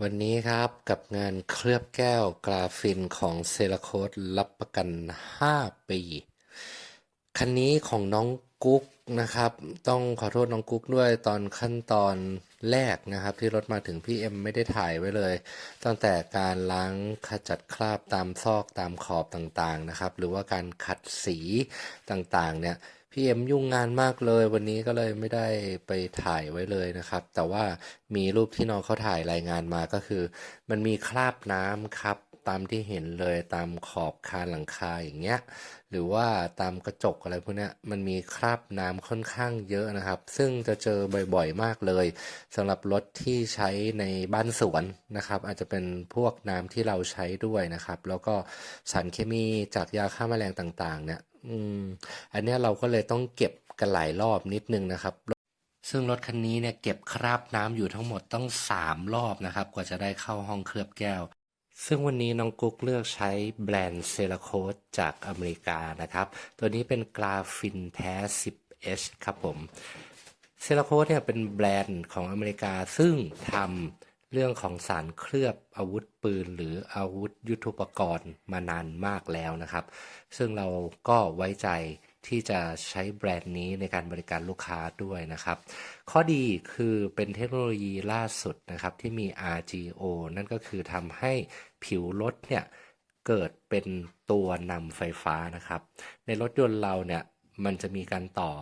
วันนี้ครับกับงานเคลือบแก้วกราฟินของเซราโคดรับประกัน 5 ปี คันนี้ของน้องกุ๊กนะครับ ต้องขอโทษน้องกุ๊กด้วยตอนขั้นตอน แรกนะครับที่รถมาถึงพี่เอ็มไม่ได้ถ่ายไว้เลย ตั้งแต่การล้างขจัดคราบตามซอกตามขอบต่างๆนะครับ หรือว่าการขัดสีต่างๆ เนี่ยพี่เอ็มยุ่งงานมากเลย วันนี้ก็เลยไม่ได้ไปถ่ายไว้เลยนะครับ แต่ว่ามีรูปที่น้องเขาถ่ายรายงานมาก็คือ มันมีคราบน้ำครับ ตามที่เห็นเลยตามขอบคานหลังคาอย่างเงี้ยหรือว่าตามกระจกอะไรพวกเนี้ยมันมีคราบน้ำค่อนข้างเยอะนะครับ ซึ่งจะเจอบ่อยๆมากเลยสำหรับรถที่ใช้ในบ้านสวนนะครับ อาจจะเป็นพวกน้ำที่เราใช้ด้วยนะครับ แล้วก็สารเคมีจากยาฆ่าแมลงต่างๆ เนี่ยอืมอันเนี้ยเราก็เลยต้องเก็บกันหลายรอบนิดนึงนะครับซึ่งรถคันนี้เนี่ยเก็บคราบน้ำอยู่ทั้งหมดต้องสามรอบนะครับ กว่าจะได้เข้าห้องเคลือบแก้ว ซึ่งวันนี้น้องกุ๊กเลือกใช้แบรนด์เซราโคดจากอเมริกานะครับ ตัวนี้เป็นกราฟินแท้ 10H ครับผม เซราโคดเนี่ยเป็นแบรนด์ของอเมริกาซึ่งทำเรื่องของสารเคลือบอาวุธปืน หรืออาวุธยุทโธปกรณ์มานานมากแล้วนะครับ ซึ่งเราก็ไว้ใจ ที่จะใช้แบรนด์นี้ในการบริการลูกค้าด้วยนะครับ ข้อดีคือเป็นเทคโนโลยีล่าสุดนะครับที่มี RGO นั่นก็คือทำให้ผิวรถเนี่ยเกิดเป็นตัวนำไฟฟ้านะครับ ในรถยนต์เราเนี่ยมันจะมีการต่อ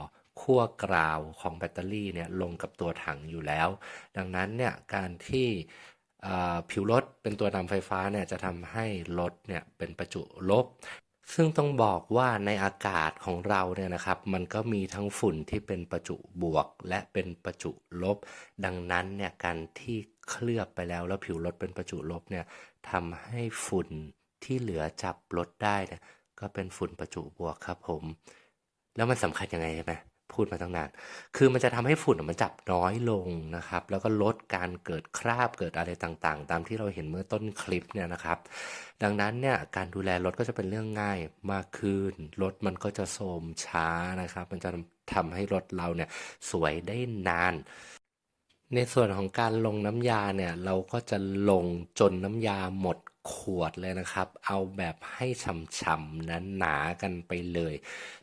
ขั้วกราวของแบตเตอรี่เนี่ยลงกับตัวถังอยู่แล้ว ดังนั้นเนี่ยการที่ผิวรถเป็นตัวนำไฟฟ้าเนี่ยจะทำให้รถเนี่ยเป็นประจุลบ ซึ่งต้องบอกว่าในอากาศของเราเนี่ยนะครับ มันก็มีทั้งฝุ่นที่เป็นประจุบวกและเป็นประจุลบ ดังนั้นเนี่ยการที่เคลือบไปแล้วแล้วผิวรถเป็นประจุลบเนี่ยทำให้ฝุ่นที่เหลือจับรถได้เนี่ยก็เป็นฝุ่นประจุบวกครับผม แล้วมันสำคัญยังไงใช่ไหม พูดมาตั้งนาน คือมันจะทำให้ฝุ่นมันจับน้อยลงนะครับ แล้วก็ลดการเกิดคราบเกิดอะไรต่างๆ ตามที่เราเห็นเมื่อต้นคลิปเนี่ยนะครับ ดังนั้นเนี่ยการดูแลรถก็จะเป็นเรื่องง่ายมากขึ้น รถมันก็จะโทมช้านะครับ มันจะทำให้รถเราเนี่ยสวยได้นานในส่วนของการลงน้ำยาเนี่ยเราก็จะลงจนน้ำยาหมด ขวดเลยนะครับ เอาแบบให้ฉ่ำๆนั้นหนากันไปเลย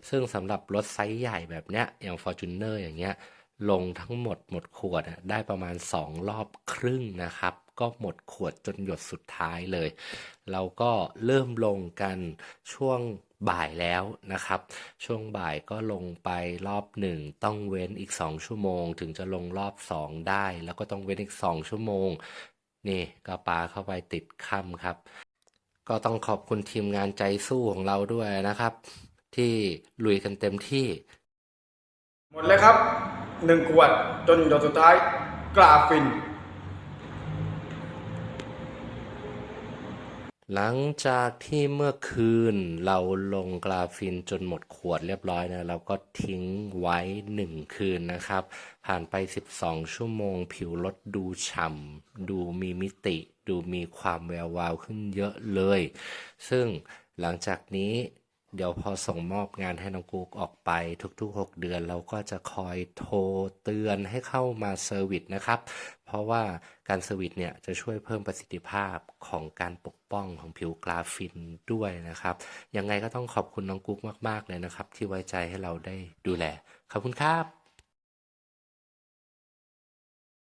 ซึ่งสำหรับรถไซส์ใหญ่แบบเนี้ยอย่าง Fortuner อย่างเงี้ยลงทั้งหมดหมดขวดได้ประมาณ 2 รอบครึ่งนะครับ ก็หมดขวดจนหยดสุดท้ายเลย เราก็เริ่มลงกันช่วงบ่ายแล้วนะครับ ช่วงบ่ายก็ลงไปรอบหนึ่งต้องเว้นอีก 2 ชั่วโมง ถึงจะลงรอบ 2 ได้ แล้วก็ต้องเว้นอีก 2 ชั่วโมง นี่ก็ปาเข้าไปติดค่ำครับ ก็ต้องขอบคุณทีมงานใจสู้ของเราด้วยนะครับ ที่ลุยกันเต็มที่ หมดแล้วครับหนึ่งขวดจนหยดสุดท้ายกราฟิน หลังจากที่เมื่อคืนเราลงกราฟินจนหมดขวดเรียบร้อยนะเราก็ทิ้งไว้หนึ่งคืนนะครับ ผ่านไป 12 ชั่วโมง ผิวรถดูฉ่ำดูมีมิติ ดูมีความแวววาวขึ้นเยอะเลย ซึ่งหลังจากนี้ เดี๋ยวพอส่งมอบงานให้น้องกุ๊กออกไปทุกๆ 6 เดือน เราก็จะคอยโทรเตือนให้เข้ามาเซอร์วิสนะครับ เพราะว่าการเซอร์วิสเนี่ยจะช่วยเพิ่มประสิทธิภาพของการปกป้องของผิวกราฟินด้วยนะครับ ยังไงก็ต้องขอบคุณน้องกุ๊กมาก ๆ เลยนะครับ ที่ไว้ใจให้เราได้ดูแล ขอบคุณครับ